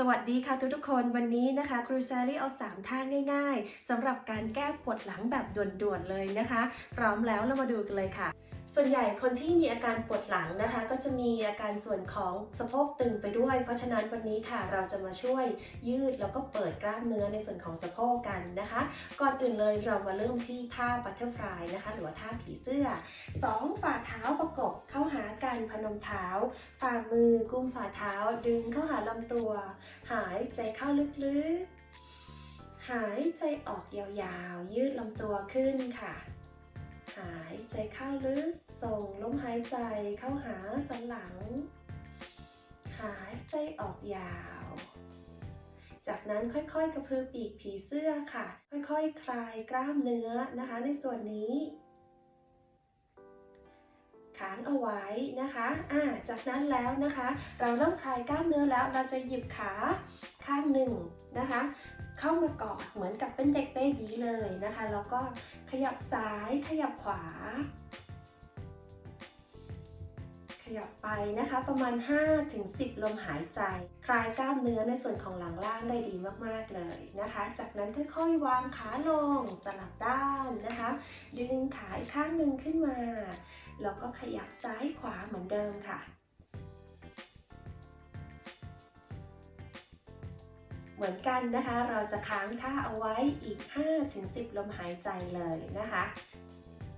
สวัสดีค่ะทุกๆคนวันนี้นะคะครูแซลลี่เอา 3 ท่าง่าย ๆสำหรับการแก้ปวดหลังแบบด่วนๆเลยนะคะ พร้อมแล้วเรามาดูกันเลยค่ะ ส่วนใหญ่คนที่มีอาการปวดหลังนะคะ ก็จะมีอาการส่วนของสะโพกตึงไปด้วย เพราะฉะนั้นวันนี้ค่ะเราจะมาช่วยยืดแล้วก็เปิดกล้ามเนื้อในส่วนของสะโพกกันนะคะ ก่อนอื่นเลยเรามาเริ่มที่ท่าบัตเตอร์ฟลายนะคะ หรือว่าท่าผีเสื้อ 2 ฝ่าเท้าประกบเข้าหากันพนมเท้า ฝ่ามือกุมฝ่าเท้าดึงเข้าหาลำตัว หายใจเข้าลึกๆ หายใจออกยาวๆ ยืดลำตัวขึ้นค่ะ หายใจเข้าลึก ส่งลมหายใจเข้าหาสันหลัง หายใจออกยาว จากนั้นค่อยๆ กระพือปีกผีเสื้อค่ะ ค่อยๆคลายกล้ามเนื้อนะคะ ในส่วนนี้ค้างเอาไว้นะคะอ่าจากนั้นแล้วนะคะ เราเริ่มคลายกล้ามเนื้อแล้ว เราจะหยิบขาข้างหนึ่งนะคะ เข้ามากอดเหมือนกับเป็นเด็กเบบีเลยนะคะ แล้วก็ขยับซ้ายขยับขวา ขยับไปนะคะประมาณ 5-10 ลมหายใจ คลายกล้ามเนื้อในส่วนของหลังล่างได้ดีมากๆเลยนะคะ จากนั้นค่อยๆวางขาลงสลับด้านนะคะ ดึงขาอีกข้างหนึ่งขึ้นมา แล้วก็ขยับซ้ายขวาเหมือนเดิมค่ะ เหมือนกันนะคะ เราจะค้างท่าเอาไว้อีก 5-10 ลมหายใจเลยนะคะ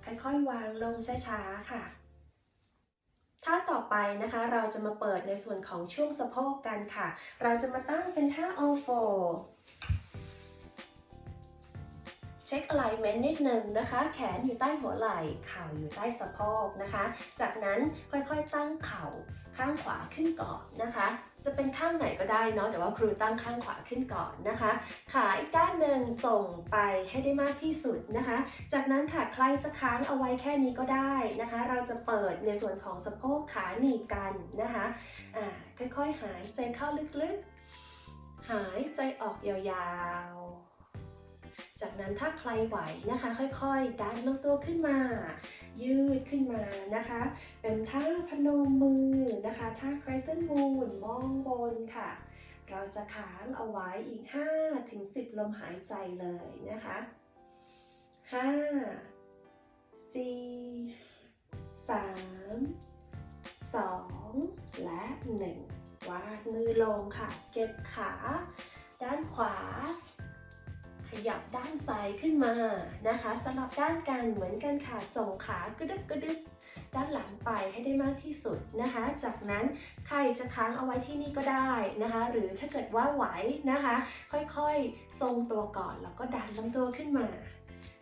ค่อยๆ วางลงช้าๆ ค่ะ ท่าต่อไปนะคะ เราจะมาเปิดในส่วนของช่วงสะโพกกันค่ะ เราจะมาตั้งเป็นท่า all four เช็ค alignment นิดนึงนะคะ แขนอยู่ใต้หัวไหล่เข่าอยู่ใต้สะโพกนะคะ จากนั้นค่อยๆตั้งเข่า ข้างขวาขึ้นก่อนนะคะ จะเป็นข้างไหนก็ได้เนาะแต่ว่าครูตั้งข้างขวาขึ้นก่อนนะคะ ขาอีกด้านหนึ่งส่งไปให้ได้มากที่สุดนะคะ จากนั้นค่ะใครจะค้างเอาไว้แค่นี้ก็ได้นะคะ เราจะเปิดในส่วนของสะโพกขาหนีบกันนะคะอ่าค่อยๆหายใจเข้าลึกๆ หายใจออกยาวๆ จากนั้นถ้าใครไหวนะคะ ค่อยๆ ดันลงตัวขึ้นมา ยืดขึ้นมานะคะ เป็นท่าพนมมือนะคะท่า crescent moon มองบนค่ะ เราจะค้างเอาไว้อีก5ถึง10 ลมหายใจเลยนะคะ 5 4 3 2 และ 1 วางมือลงค่ะ เก็บขา ด้านขวา ขยับด้านซ้ายขึ้นมานะคะสลับด้านกันเหมือนกันค่ะส่งขากระดึบกระดึบด้านหลังไปให้ได้มากที่สุดนะคะ จากนั้นใครจะค้างเอาไว้ที่นี่ก็ได้นะคะ หรือถ้าเกิดว่าไหวนะคะ ค่อยๆ ทรงตัวก่อนแล้วก็ดันลำตัวขึ้นมา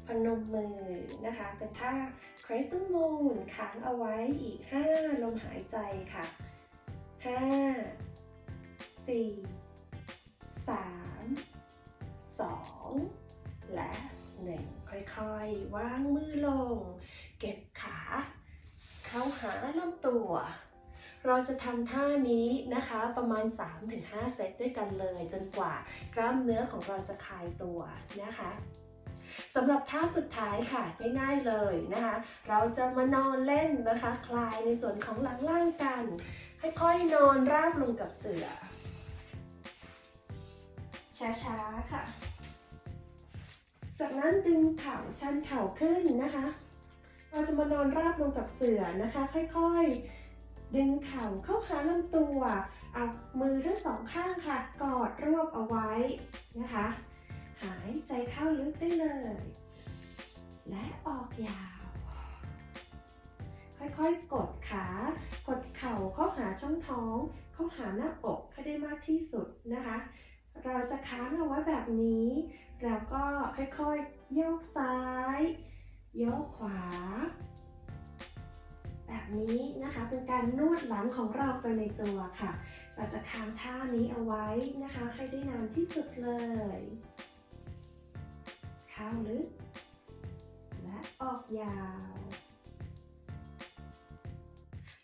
พนมมือนะคะ เป็นท่า crescent moon ค้างเอาไว้อีก 5 ลมหายใจค่ะ 5 4 3 2 และ 1 ค่อยๆ วางมือลง เก็บขา เข้าหาลำตัว เราจะทำท่านี้นะคะประมาณ 3-5 เซตด้วยกันเลยจนกว่ากล้ามเนื้อของเราจะคลายตัวนะคะสำหรับท่าสุดท้ายค่ะง่ายๆเลยนะคะ เราจะมานอนเล่นนะคะ คลายในส่วนของหลังล่างกันค่อยๆนอนราบลงกับเสื่อช้าๆค่ะ จากนั้นดึงเข่าชันเข่าขึ้นนะคะ เราจะมานอนราบลงกับเสื่อนะคะ ค่อยๆ ดึงเข่าเข้าหาลำตัว เอามือทั้งสองข้างค่ะ กอดรวบเอาไว้นะคะ หายใจเข้าลึกได้เลย และออกยาว ค่อยๆ กดขา กดเข่าเข้าหาช่องท้อง เข้าหาหน้าอกให้ได้มากที่สุดนะคะ เราจะค้างเอาไว้แบบนี้ แล้วก็ค่อยๆโยกซ้ายโยกขวา แบบนี้นะคะเป็นการนวดหลังของเราไปในตัวค่ะ เราจะค้างท่านี้เอาไว้นะคะให้ได้นานที่สุดเลยเข้าลึกและออกยาว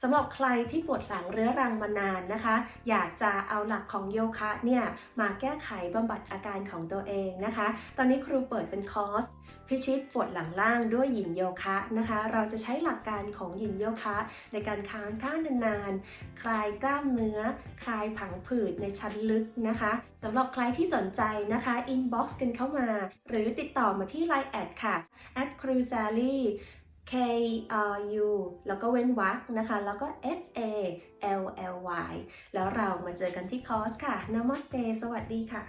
สำหรับใครที่ปวดหลังเรื้อรังมานานนะคะ อยากจะเอาหลักของโยคะเนี่ยมาแก้ไขบำบัดอาการของตัวเองนะคะ ตอนนี้ครูเปิดเป็นคอร์สพิชิตปวดหลังล่างด้วยหยินโยคะนะคะ เราจะใช้หลักการของหยินโยคะ ในการค้างท่านานๆ คลายกล้ามเนื้อ คลายผังผืดในชั้นลึกนะคะสำหรับใครที่สนใจนะคะ inbox กันเข้ามา หรือติดต่อมาที่ line แอดค่ะ at c r u s a l y K R U แล้วก็เว้นวรรคนะคะ แล้วก็ S A L L Y แล้วเรามาเจอกันที่คอร์สค่ะ Namaste สวัสดีค่ะ